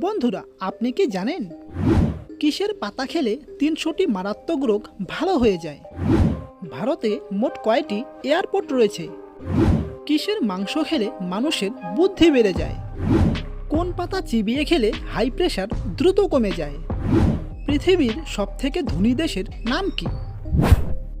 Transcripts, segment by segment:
বন্ধুরা, আপনি কি জানেন? কিসের পাতা খেলে তিনশোটি মারাত্মক রোগ ভালো হয়ে যায়? ভারতে মোট কয়টি এয়ারপোর্ট রয়েছে? কিসের মাংস খেলে মানুষের বুদ্ধি বেড়ে যায়? কোন পাতা চিবিয়ে খেলে হাই প্রেশার দ্রুত কমে যায়? পৃথিবীর সবথেকে ধনী দেশের নাম কি?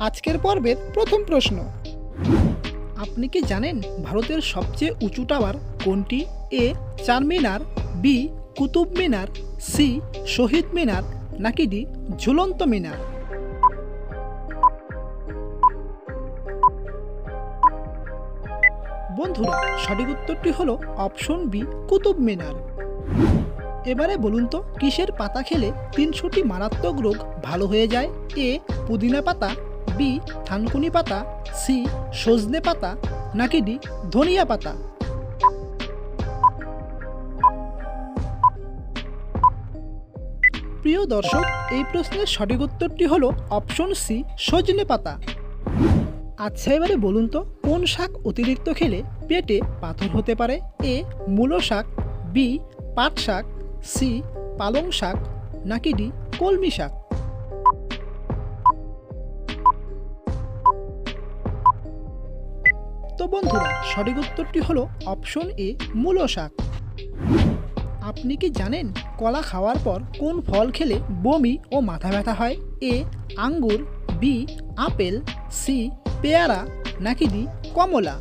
আজকের পর্বের প্রথম প্রশ্ন। আপনি কি জানেন ভারতের সবচেয়ে উঁচু টাওয়ার কোনটি? A Charminar B, Qutub Minar, C, Shaheed Minar, নাকি ডি, ঝুলন্ত মিনার? বন্ধুরা, সঠিক উত্তরটি হলো অপশন বি, কুতুব মিনার। এবারে বলুন তো, কিসের পাতা খেলে তিনশোটি মারাত্মক রোগ ভালো হয়ে যায়? এ, পুদিনা পাতা বি, থানকুনি পাতা, সি, সজনে পাতা, নাকি ডি, ধনিয়া পাতা? প্রিয় দর্শক, এই প্রশ্নের সঠিক উত্তরটি হলো অপশন সি, সজনে পাতা। আচ্ছা এবারে বলুন তো, কোন শাক অতিরিক্ত খেলে পেটে পাথর হতে পারে? এ, মূলো শাক, বি, পাট শাক, সি, পালং শাক, নাকি ডি, কলমি শাক? বন্ধুরা, সঠিক উত্তরটি হলো অপশন এ, মূলো শাক। আপনি কি জানেন কলা খাওয়ার পর কোন ফল খেলে বমি ও মাথা ব্যথা হয়? এ, আঙ্গুর, বি, আপেল, সি, পেয়ারা, নাকি ডি, কমলা?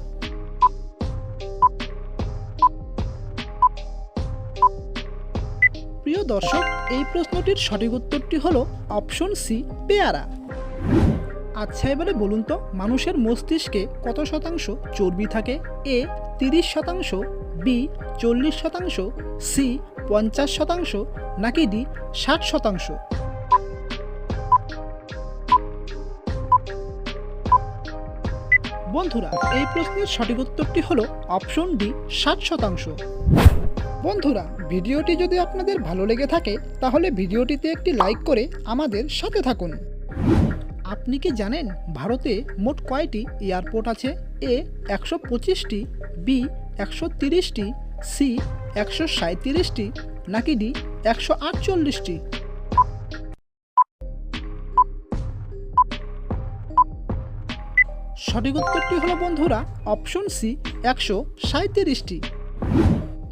প্রিয় দর্শক, এই প্রশ্নটির সঠিক উত্তরটি হলো অপশন সি, পেয়ারা। আচ্ছা এবারে বলুন তো, মানুষের মস্তিষ্কে কত শতাংশ চর্বি থাকে? এ, তিরিশ শতাংশ, বি, চল্লিশ শতাংশ, সি, পঞ্চাশ শতাংশ, নাকি ডি, ষাট শতাংশ? বন্ধুরা, এই প্রশ্নের সঠিক উত্তরটি হলো অপশন ডি, ষাট শতাংশ। বন্ধুরা, ভিডিওটি যদি আপনাদের ভালো লেগে থাকে, তাহলে ভিডিওটিতে একটি লাইক করে আমাদের সাথে থাকুন। আপনি কি জানেন ভারতে মোট কয়টি এয়ারপোর্ট আছে? এ একশো পঁচিশটি, বি একশো তিরিশটি, সি একশো সাঁত্রিশটি নাকি ডি একশো আটচল্লিশটি? সঠিক উত্তরটি হলো বন্ধুরা, অপশন সি, একশো সাঁত্রিশটি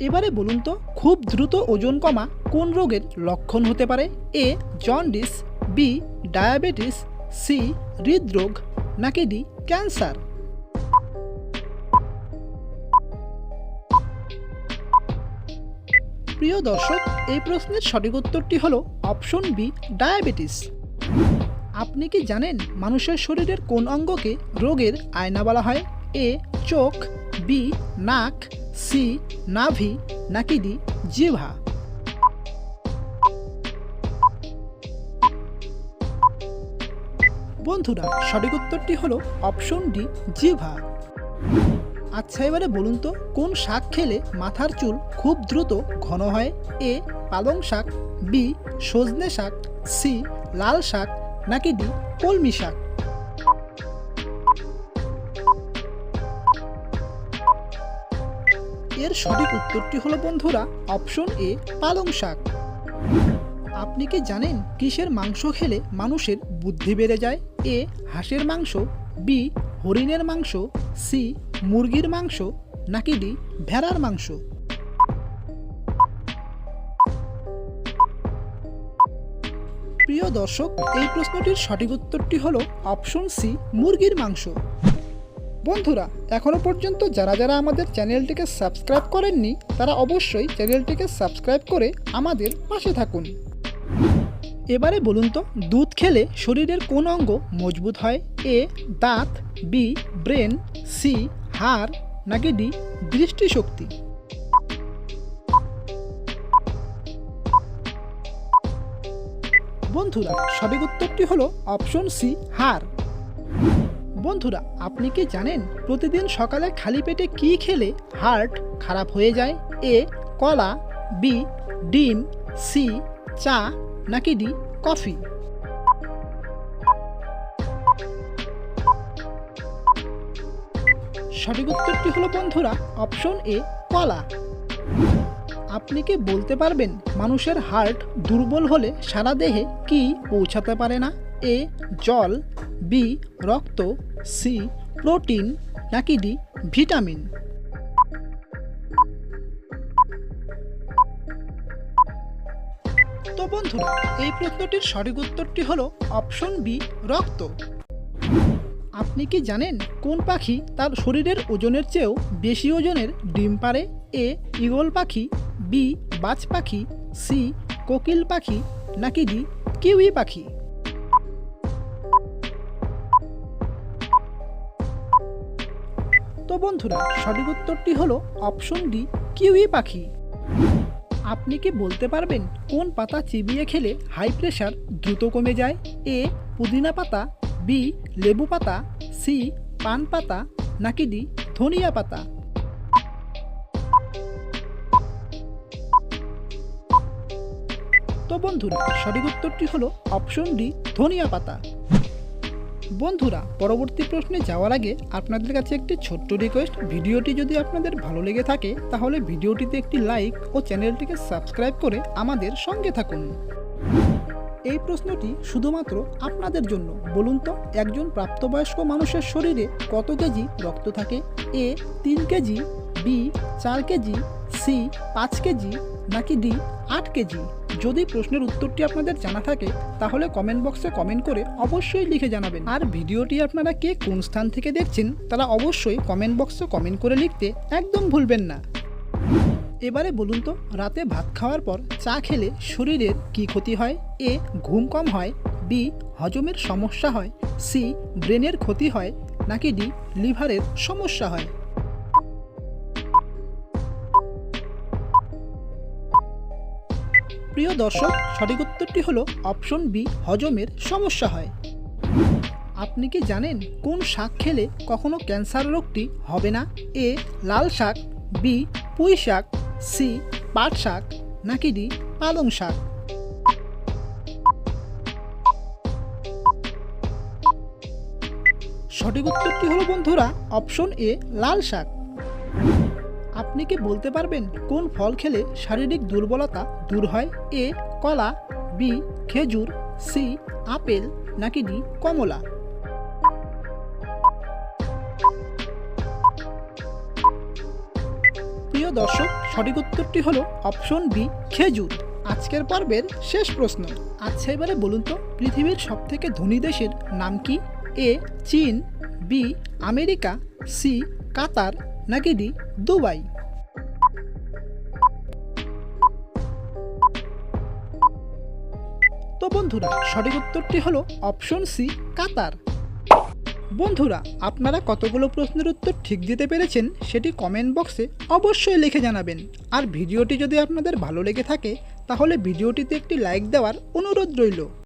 এবারে বলুন তো, খুব দ্রুত ওজন কমা কোন রোগের লক্ষণ হতে পারে? A jaundice, B diabetes C, হৃদরোগ, নাকি ডি, ক্যান্সার? প্রিয় দর্শক, এই প্রশ্নের সঠিক উত্তরটি হলো অপশন বি, ডায়াবেটিস। আপনি কি জানেন মানুষের শরীরের কোন অঙ্গকে রোগের আয়না বলা হয়? এ, চোখ, বি, নাক, সি, নাভি, নাকি ডি জিভা বন্ধুরা, সঠিক উত্তরটি হলো অপশন ডি, জিভা। আচ্ছা এবারে বলুন তো, কোন শাক খেলে মাথার চুল খুব দ্রুত ঘন হয়? এ, পালং শাক, বি, সজনে শাক, সি, লাল শাক, নাকি ডি, কলমি শাক? এর সঠিক উত্তরটি হলো বন্ধুরা, অপশন এ, পালং শাক। আপনি কি জানেন কিসের মাংস খেলে মানুষের বুদ্ধি বেড়ে যায়? এ হাঁসের মাংস, বি হরিণের মাংস, সি মুরগির মাংস, নাকি ডি ভেড়ার মাংস? প্রিয় দর্শক, এই প্রশ্নটির সঠিক উত্তরটি হলো অপশন সি, মুরগির মাংস। বন্ধুরা এখনও পর্যন্ত যারা যারা আমাদের চ্যানেলটিকে সাবস্ক্রাইব করেননি, তারা অবশ্যই চ্যানেলটিকে সাবস্ক্রাইব করে আমাদের পাশে থাকুন। এবারে বলুন তো, দুধ খেলে শরীরের কোন অঙ্গ মজবুত হয়? এ, দাঁত, বি, ব্রেন, সি, হাড়, নাকি ডি, দৃষ্টিশক্তি? বন্ধুরা, সঠিক উত্তরটি হলো অপশন সি হার বন্ধুরা, আপনি কি জানেন প্রতিদিন সকালে খালি পেটে কি খেলে হার্ট খারাপ হয়ে যায়? এ, কলা, বি, ডিম, সি চা নাকি ডি? কফি? সঠিক উত্তরটি হলো বন্ধুরা, অপশন এ, কলা। আপনি কি বলতে পারবেন মানুষের হার্ট দুর্বল হলে সারা দেহে কি পৌঁছাতে পারে না? এ, জল, বি, রক্ত, সি, প্রোটিন, নাকি ডি, ভিটামিন? তো বন্ধুরা এই প্রশ্নটির সঠিক উত্তরটি হলো অপশন বি, রক্ত। আপনি কি জানেন কোন পাখি তার শরীরের ওজনের চেয়েও বেশি ওজনের ডিম পারে এ ঈগল পাখি, বি, বাজ পাখি, সি, কোকিল পাখি, নাকি ডি, কিউই পাখি? তো বন্ধুরা, সঠিক উত্তরটি হলো অপশন ডি, কিউই পাখি। আপনি কি বলতে পারবেন কোন পাতা চিবিয়ে খেলে হাই প্রেশার দ্রুত কমে যায়? এ, পুদিনা পাতা, বি, লেবু পাতা, সি, পান পাতা, নাকি ডি, ধনিয়া পাতা? তো বন্ধুরা, সঠিক উত্তরটি হলো অপশন ডি, ধনিয়া পাতা। বন্ধুরা, পরবর্তী প্রশ্নে যাওয়ার আগে আপনাদের কাছে একটি ছোট্ট রিকোয়েস্ট ভিডিওটি যদি আপনাদের ভালো লেগে থাকে, তাহলে ভিডিওটিতে একটি লাইক ও চ্যানেলটিকে সাবস্ক্রাইব করে আমাদের সঙ্গে থাকুন। এই প্রশ্নটি শুধুমাত্র আপনাদের জন্য। বলুন তো, একজন প্রাপ্তবয়স্ক মানুষের শরীরে কত কেজি রক্ত থাকে? এ, তিন কেজি, বি, চার কেজি, সি, পাঁচ কেজি নাকি ডি আট কেজি। যদি প্রশ্নের উত্তরটি আপনাদের জানা থাকে, তাহলে কমেন্ট বক্সে কমেন্ট করে অবশ্যই লিখে জানাবেন। আর ভিডিওটি আপনারা কে কোন স্থান থেকে দেখছেন, তারা অবশ্যই কমেন্ট বক্সে কমেন্ট করে লিখতে একদম ভুলবেন না। এবারে বলুন তো, রাতে ভাত খাওয়ার পর চা খেলে শরীরের কি ক্ষতি হয়? এ, ঘুম কম হয়। বি, হজমের সমস্যা হয়। সি, ব্রেনের ক্ষতি হয়। নাকি ডি, লিভারের সমস্যা হয়। প্রিয় দর্শক, সঠিক উত্তরটি হলো অপশন বি, হজমের সমস্যা হয়। আপনি কি জানেন কোন শাক খেলে কখনো ক্যান্সার রোগটি হবে না? এ, লাল শাক, বি, পুঁই শাক, সি, পাট শাক, নাকি ডি, পালং শাক? সঠিক উত্তরটি হলো বন্ধুরা, অপশন এ, লাল শাক। আপনি কি বলতে পারবেন কোন ফল খেলে শারীরিক দুর্বলতা দূর হয়? এ, কলা, বি, খেজুর, সি, আপেল, নাকি ডি, কমলা? প্রিয় দর্শক, সঠিক উত্তরটি হলো অপশন বি খেজুর। আজকের পর্বের শেষ প্রশ্ন। আচ্ছা এবারে বলুন তো, পৃথিবীর সবথেকে ধনী দেশের নাম কি? এ, চীন, বি, আমেরিকা, সি, কাতার নাকি ডি দুবাই। তো বন্ধুরা, সঠিক উত্তরটি হলো অপশন সি, কাতার। বন্ধুরা, আপনারা কতগুলো প্রশ্নের উত্তর ঠিক দিতে পেরেছেন সেটি কমেন্ট বক্সে অবশ্যই লিখে জানাবেন। আর ভিডিওটি যদি আপনাদের ভালো লেগে থাকে, তাহলে ভিডিওটিতে একটি লাইক দেওয়ার অনুরোধ রইল।